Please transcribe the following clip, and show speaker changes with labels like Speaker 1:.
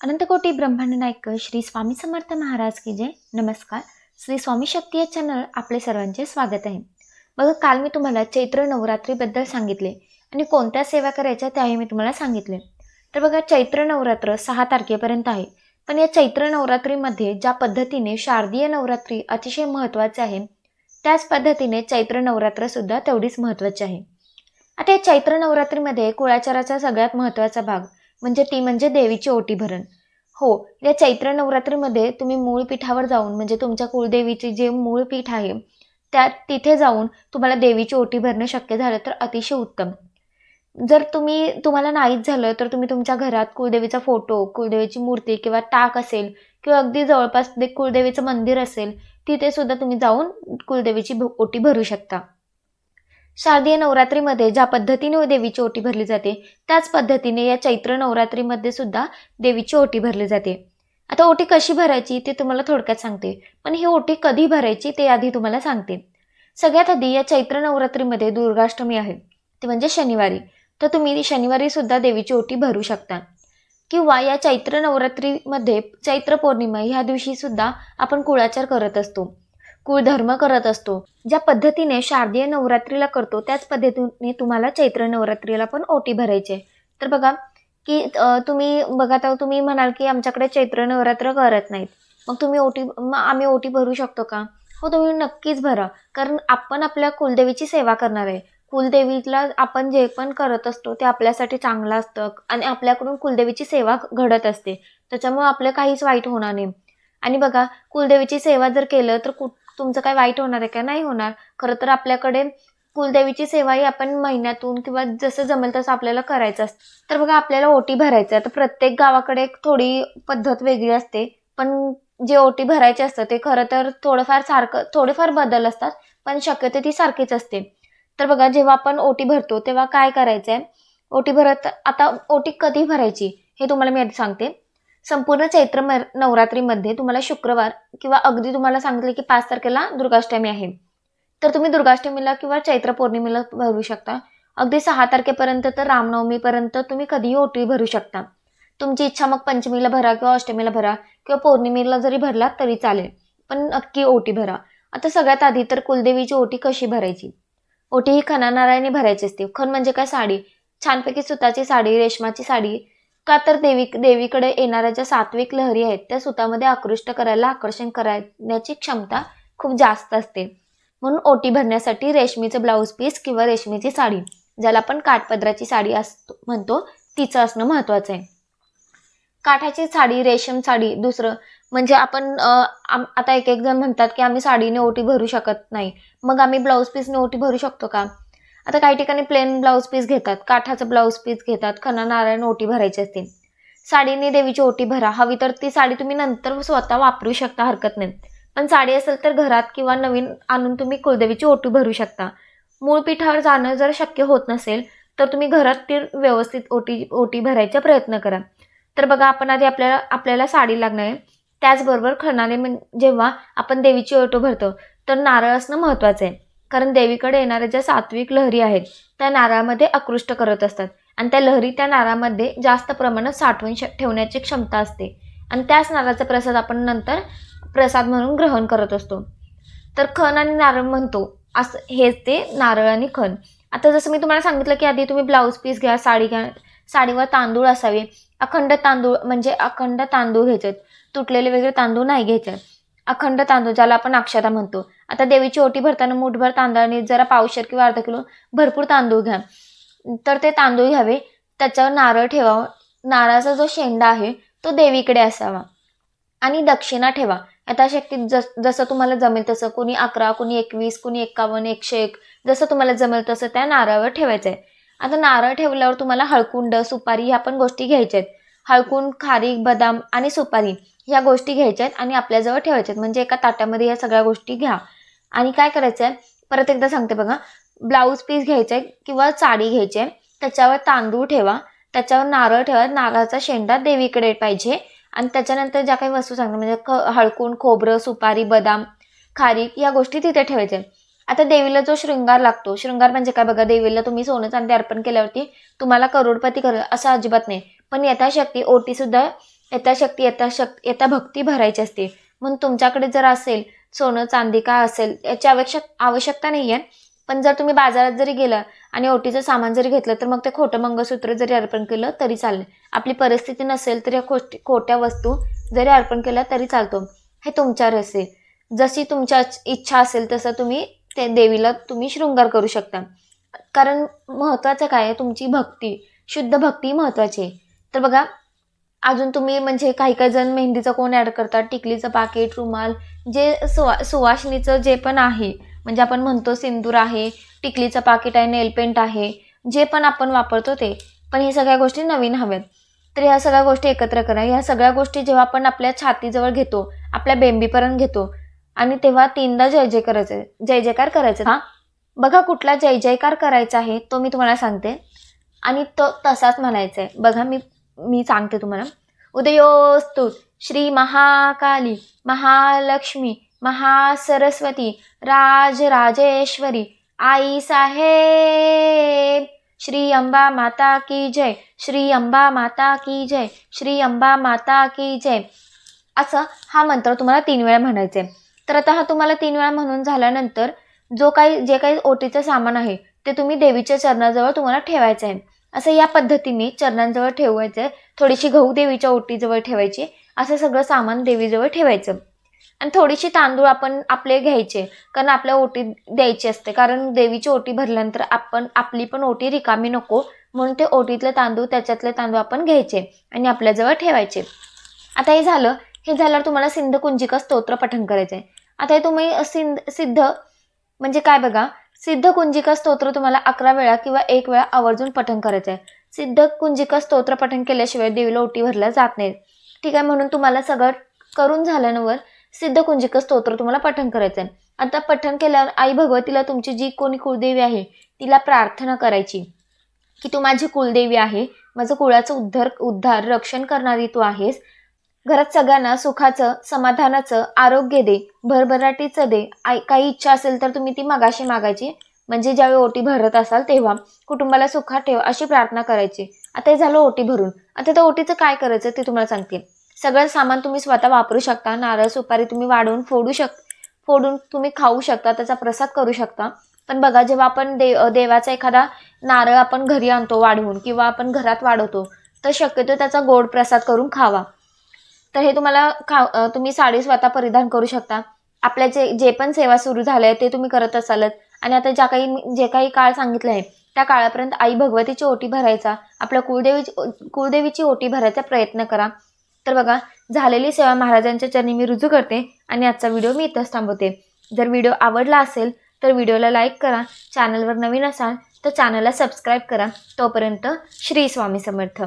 Speaker 1: अनंतकोटी ब्रह्मांड नायक श्री स्वामी समर्थ महाराज की जय. नमस्कार. श्री स्वामी शक्ती या चॅनल आपले सर्वांचे स्वागत आहे. बघा काल मी तुम्हाला चैत्र नवरात्रीबद्दल सांगितले आणि कोणत्या सेवा करायच्या त्याही मी तुम्हाला सांगितले. तर बघा चैत्र नवरात्र सहा तारखेपर्यंत आहे. पण या चैत्र नवरात्रीमध्ये ज्या पद्धतीने शारदीय नवरात्री अतिशय महत्त्वाचे आहे त्याच पद्धतीने चैत्र नवरात्रसुद्धा तेवढीच महत्त्वाची आहे. आता या चैत्र नवरात्रीमध्ये कुळाचाराचा सगळ्यात महत्त्वाचा भाग म्हणजे ती म्हणजे देवीची ओटी भरण. हो या चैत्र नवरात्रीमध्ये तुम्ही मूळ पीठावर जाऊन म्हणजे तुमच्या कुलदेवीचे जे मूळ पीठ आहे त्या तिथे जाऊन तुम्हाला देवीची ओटी भरणं शक्य झालं तर अतिशय उत्तम. जर तुम्ही तुम्हाला नाहीच झालं तर तुम्ही तुमच्या घरात कुलदेवीचा फोटो कुलदेवीची मूर्ती किंवा टाक असेल किंवा अगदी जवळपास कुलदेवीचं मंदिर असेल तिथे सुद्धा तुम्ही जाऊन कुलदेवीची भ- ओटी भरू शकता. शारदीय नवरात्रीमध्ये ज्या पद्धतीने देवीची ओटी भरली जाते त्याच पद्धतीने या चैत्र नवरात्रीमध्ये सुद्धा देवीची ओटी भरली जाते. आता ओटी कशी भरायची ते तुम्हाला थोडक्यात सांगते. पण ही ओटी कधी भरायची ते आधी तुम्हाला सांगते. सगळ्यात आधी या चैत्र नवरात्रीमध्ये दुर्गाष्टमी आहे. ते म्हणजे शनिवारी. तर तुम्ही शनिवारी सुद्धा देवीची ओटी भरू शकता. किंवा या चैत्र नवरात्रीमध्ये चैत्र पौर्णिमा ह्या दिवशी सुद्धा आपण कुळाचार करत असतो. कुळधर्म करत असतो. ज्या पद्धतीने शारदीय नवरात्रीला करतो त्याच पद्धतीने तुम्हाला चैत्र नवरात्रीला पण ओटी भरायची. आहे तर बघा की तुम्ही बघा तर तुम्ही म्हणाल की आमच्याकडे चैत्र नवरात्र करत नाहीत. मग तुम्ही ओटी मग आम्ही ओटी भरू शकतो का? हो तुम्ही नक्कीच भरा. कारण आपण आपल्या कुलदेवीची सेवा करणार आहे. कुलदेवीला आपण जे पण करत असतो ते आपल्यासाठी चांगलं असतं आणि आपल्याकडून कुलदेवीची सेवा घडत असते. त्याच्यामुळे आपलं काहीच वाईट होणार नाही. आणि बघा कुलदेवीची सेवा जर केलं तर कु तुमचं काय वाईट होणार आहे का? नाही होणार. खरं तर आपल्याकडे कुलदेवीची सेवा ही आपण महिन्यातून किंवा जसं जमेल तसं आपल्याला करायचं असतं. तर बघा आपल्याला ओटी भरायचं आहे. तर प्रत्येक गावाकडे एक थोडी पद्धत वेगळी असते. पण जे ओटी भरायचे असतं ते खरं तर थोडंफार सारखं थोडेफार बदल असतात. पण शक्यतो ती सारखीच असते. तर बघा जेव्हा आपण ओटी भरतो तेव्हा काय करायचं आहे ओटी भरत आता ओटी कधी भरायची? हे तुम्हाला मी आधी सांगते. संपूर्ण चैत्र नवरात्रीमध्ये तुम्हाला शुक्रवार किंवा अगदी तुम्हाला सांगितलं की पाच तारखेला दुर्गाष्टमी आहे. तर तुम्ही दुर्गाष्टमीला किंवा चैत्र पौर्णिमेला भरू शकता. अगदी सहा तारखेपर्यंत तर रामनवमीपर्यंत तुम्ही कधीही ओटी भरू शकता. तुमची इच्छा मग पंचमीला भरा किंवा अष्टमीला भरा किंवा पौर्णिमेला जरी भरला तरी चालेल पण नक्की ओटी भरा. आता सगळ्यात आधी तर कुलदेवीची ओटी कशी भरायची? ओटी ही खणानारायणी भरायची असते. खण म्हणजे काय? साडी. छानपैकी सुताची साडी रेशमाची साडी का तर देवी देवीकडे येणाऱ्या ज्या सात्विक लहरी आहेत त्या सुतामध्ये आकृष्ट करायला आकर्षण करण्याची क्षमता खूप जास्त असते. म्हणून ओटी भरण्यासाठी रेशमीचं ब्लाऊज पीस किंवा रेशमीची साडी ज्याला आपण काठपदराची साडी असतो म्हणतो तिचं असणं महत्त्वाचं आहे. काठाची साडी रेशम साडी दुसरं म्हणजे आपण आता एक एक जण म्हणतात की आम्ही साडीने ओटी भरू शकत नाही. मग आम्ही ब्लाऊज पीसने ओटी भरू शकतो का? आता काही ठिकाणी प्लेन ब्लाऊज पीस घेतात काठाचं ब्लाऊज पीस घेतात खना नारायण ओटी भरायची असतील. साडीने देवीची ओटी भरा हवी तर ती साडी तुम्ही नंतर स्वतः वापरू शकता हरकत नाही. पण साडी असेल तर घरात किंवा नवीन आणून तुम्ही कुलदेवीची ओटी भरू शकता. मूळ पीठावर जाणं जर शक्य होत नसेल तर तुम्ही घरात ती व्यवस्थित ओटी ओटी भरायचा प्रयत्न करा. तर बघा आपण आधी आपल्याला आपल्याला साडी लागणार आहे. त्याचबरोबर खणाने जेव्हा आपण देवीची ओटो भरतो तर नारळ असणं महत्त्वाचं आहे. कारण देवीकडे येणाऱ्या ज्या सात्विक लहरी आहेत त्या नारळामध्ये आकृष्ट करत असतात. आणि त्या लहरी त्या नारळामध्ये जास्त प्रमाणात साठवून श ठेवण्याची क्षमता असते. आणि त्याच नारळाचा प्रसाद आपण नंतर प्रसाद म्हणून ग्रहण करत असतो. तर खण आणि नारळ म्हणतो. असं हेच ते नारळ आणि खण. आता जसं मी तुम्हाला सांगितलं की आधी तुम्ही ब्लाऊज पीस घ्या साडी घ्या साडीवर तांदूळ असावे. अखंड तांदूळ म्हणजे अखंड तांदूळ घ्यायचे तुटलेले वगैरे तांदूळ नाही घ्यायचे अखंड तांदूळ ज्याला आपण अक्षता म्हणतो. आता देवीची ओटी भरताना मुठभर तांदळाने जरा पावशर किंवा अर्धा किलो भरपूर तांदूळ घ्या. तर ते तांदूळ घ्यावे. त्याच्यावर नारळ ठेवावं. नारळाचा जो शेंडा आहे तो देवीकडे असावा. आणि दक्षिणा ठेवा. आता शक्ती जस जसं तुम्हाला जमेल तसं कोणी अकरा कोणी एकवीस कोणी एक्कावन्न एकशे एक जसं तुम्हाला जमेल तसं त्या नारळावर ठेवायचं आहे आता नारळ ठेवल्यावर तुम्हाला हळकुंड सुपारी ह्या पण गोष्टी घ्यायच्या आहेत हळकुंड खारीक बदाम आणि सुपारी. ह्या गोष्टी घ्यायच्या आहेत आणि आपल्याजवळ ठेवायच्या आहेत. म्हणजे एका ताटामध्ये या सगळ्या गोष्टी घ्या. आणि काय करायचं आहे परत एकदा सांगते बघा. ब्लाऊज पीस घ्यायचं आहे किंवा साडी घ्यायची आहे. त्याच्यावर तांदूळ ठेवा. त्याच्यावर नारळ ठेवा. नारळाचा शेंडा देवीकडे पाहिजे. आणि त्याच्यानंतर ज्या काही वस्तू सांगतात म्हणजे ख हळकून खोबरं सुपारी बदाम खारीक या गोष्टी तिथे ठेवायच्या आहेत. आता देवीला जो शृंगार लागतो शृंगार म्हणजे काय? बघा देवीला तुम्ही सोनं चांदी अर्पण केल्यावरती तुम्हाला करोडपती कर असं अजिबात नाही. पण यथाशक्ती ओटीसुद्धा यथाशक्ती यथाशक्ती यथा भक्ती भरायची असते. म्हणून तुमच्याकडे जर असेल सोनं चांदी काय असेल याची आवश्यक आवश्यकता नाही आहे पण जर तुम्ही बाजारात जरी गेला आणि ओटीचं सामान जरी घेतलं तर मग ते खोटं मंगळसूत्र जरी अर्पण केलं तरी चालेल. आपली परिस्थिती नसेल तर या खोटी खोट्या वस्तू जरी अर्पण केल्या तरी चालतो. हे तुमच्यावर असेल जशी तुमच्या इच्छा असेल तसं तुम्ही ते देवीला तुम्ही शृंगार करू शकता. कारण महत्त्वाचं काय आहे? तुमची भक्ती. शुद्ध भक्ती महत्त्वाची आहे. तर बघा अजून तुम्ही म्हणजे काही काही जण मेहंदीचं कोण ॲड करतात टिकलीचं पाकिट रुमाल जे सुवा सुवासिनीचं जे पण आहे म्हणजे आपण म्हणतो सिंदूर आहे टिकलीचं पाकिट आहे नेलपेंट आहे जे पण आपण वापरतो ते. पण हे सगळ्या गोष्टी नवीन हव्यात. तर ह्या सगळ्या गोष्टी एकत्र करा. ह्या सगळ्या गोष्टी जेव्हा आपण आपल्या छातीजवळ घेतो आपल्या बेंबीपर्यंत घेतो आणि तेव्हा तीनदा जय जय करायचं जय जयकार करायचं. हां? बघा कुठला जय जयकार करायचा आहे तो मी तुम्हाला सांगते. आणि तो तसाच म्हणायचा आहे बघा मी मी सांगते तुम्हाला. उदयोस्तु श्री महाकाली महालक्ष्मी महासरस्वती राजराजेश्वरी आई साहेब श्री अंबा माता की जय श्री अंबा माता की जय श्री अंबा माता की जय. असं हा मंत्र तुम्हाला तीन वेळा म्हणायचा आहे तर आता हा तुम्हाला तीन वेळा म्हणून झाल्यानंतर जो काही जे काही ओटीचं सामान आहे ते तुम्ही देवीच्या चरणाजवळ तुम्हाला ठेवायचं आहे असं या पद्धतीने चरणांजवळ ठेवायचं आहे थोडीशी गहू देवीच्या ओटीजवळ ठेवायची. असं सगळं सामान देवीजवळ ठेवायचं. आणि थोडीशी तांदूळ आपण आपले घ्यायचे. कारण आपल्या ओटी द्यायची असते. कारण देवीची ओटी भरल्यानंतर आपण आपली पण ओटी रिकामी नको. म्हणून ते ओटीतले तांदूळ त्याच्यातले तांदूळ आपण घ्यायचे आणि आपल्याजवळ ठेवायचे. आता हे झालं. हे झाल्यावर तुम्हाला सिंध कुंजिका स्तोत्र पठण करायचं आहे आता हे तुम्ही सिंध सिद्ध म्हणजे काय बघा? सिद्ध कुंजिका स्तोत्र तुम्हाला अकरा वेळा किंवा एक वेळा आवर्जून पठण करायचं आहे सिद्ध कुंजिका स्तोत्र पठण केल्याशिवाय देवीला ओटी भरल्या जात नाही ठीक आहे म्हणून तुम्हाला सगळं करून झाल्यानंतर सिद्ध कुंजिक स्तोत्र तुम्हाला पठण करायचं आहे आता पठण केल्यावर आई भगवतीला तुमची जी कोणी कुलदेवी आहे तिला प्रार्थना करायची की तू माझी कुलदेवी आहे माझं कुळाचं उद्धार उद्धार रक्षण करणारी तू आहेस घरात सगळ्यांना सुखाचं समाधानाचं आरोग्य दे भरभराटीचं दे. काही इच्छा असेल तर तुम्ही ती मागाशी मागायची. म्हणजे ज्यावेळी ओटी भरत असाल तेव्हा कुटुंबाला सुखात ठेव अशी प्रार्थना करायची. आता हे झालं ओटी भरून. आता त्या ओटीचं काय करायचं ते तुम्हाला सांगते सगळं सामान तुम्ही स्वतः वापरू शकता. नारळ सुपारी तुम्ही वाढवून फोडू शक फोडून तुम्ही खाऊ शकता त्याचा प्रसाद करू शकता. पण बघा जेव्हा आपण दे देवाचा एखादा नारळ आपण घरी आणतो वाढवून किंवा आपण घरात वाढवतो तर शक्यतो त्याचा गोड प्रसाद करून खावा. तर हे तुम्हाला खा तुम्ही साडी स्वतः परिधान करू शकता. आपल्या जे जे पण सेवा सुरू झाल्या आहे ते तुम्ही करत असालच. आणि आता ज्या काही जे काही काळ सांगितलं आहे त्या काळापर्यंत आई भगवतीची ओटी भरायचा आपल्या कुलदेवी कुलदेवीची ओटी भरायचा प्रयत्न करा. तर बघा झालेली सेवा महाराजांच्या चरणी मी रुजू करते आणि आजचा व्हिडिओ मी इथंच थांबवते. जर व्हिडिओ आवडला असेल तर व्हिडिओला लाईक करा. चॅनलवर नवीन असाल तर चॅनलला सबस्क्राईब करा. तोपर्यंत श्री स्वामी समर्थ.